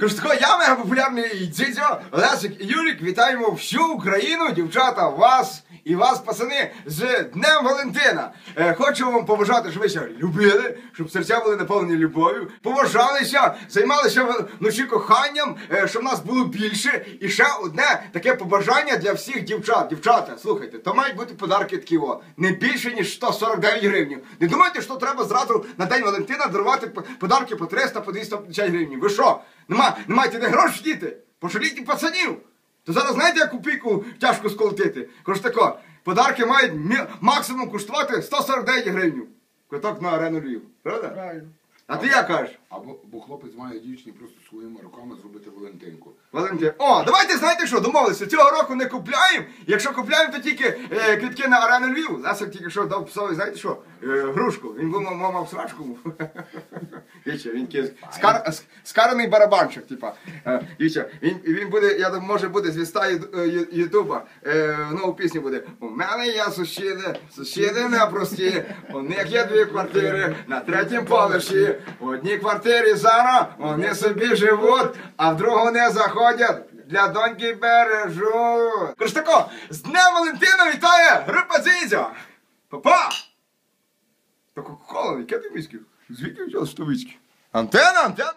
Кажу, я мега популярний дзідзьо, Лесик і Юрік, вітаємо всю Україну, дівчата, вас і вас, пацани, з Днем Валентина. Е, хочу вам побажати, щоб ви любили, щоб серця були наповнені любов'ю, поважалися, займалися вночі коханням, е, щоб нас було більше. І ще одне таке побажання для всіх дівчат. Дівчата, слухайте, то мають бути подарки такі, о, не більше, ніж 149 гривень. Не думайте, що треба зразу на День Валентина дарувати подарки по 300, по 250 гривень. Ви що? Нема, не маєте де гроші діти? Пошаліть пацанів. То зараз знаєте, яку піку тяжко сколотити? Кажу тако, подарки мають максимум коштувати 149 гривень. Квиток на арену Львів. Правда? Правильно. А ти як кажеш? Або бо хлопець має дівчині просто своїми руками зробити Валентинку. Валентин. О, давайте знаєте що, домовилися. Цього року не купляємо. Якщо купляємо, то тільки е, квитки на арену Львів. Лесик тільки що дав псові, знаєте що? Е, грушку. Він був мав, мав срачку. Віче, він кіз. Скар, ск- скараний барабанчик, типа. Е, Віче, він, він буде, я думаю, може буде звіста Ю- е, Ютуба. Е, нову пісню буде. У мене є сусіди, сусіди непрості. У них є дві квартири на третьому поверсі. В одній квартирі зараз вони собі живуть, а в другу не заходять. Для доньки бережу. Криштако, тако, з Днем Валентина вітає група Зізя. Папа! Та кока-кола, яке ти виски? Звідки взяв що виски? Антена, антена!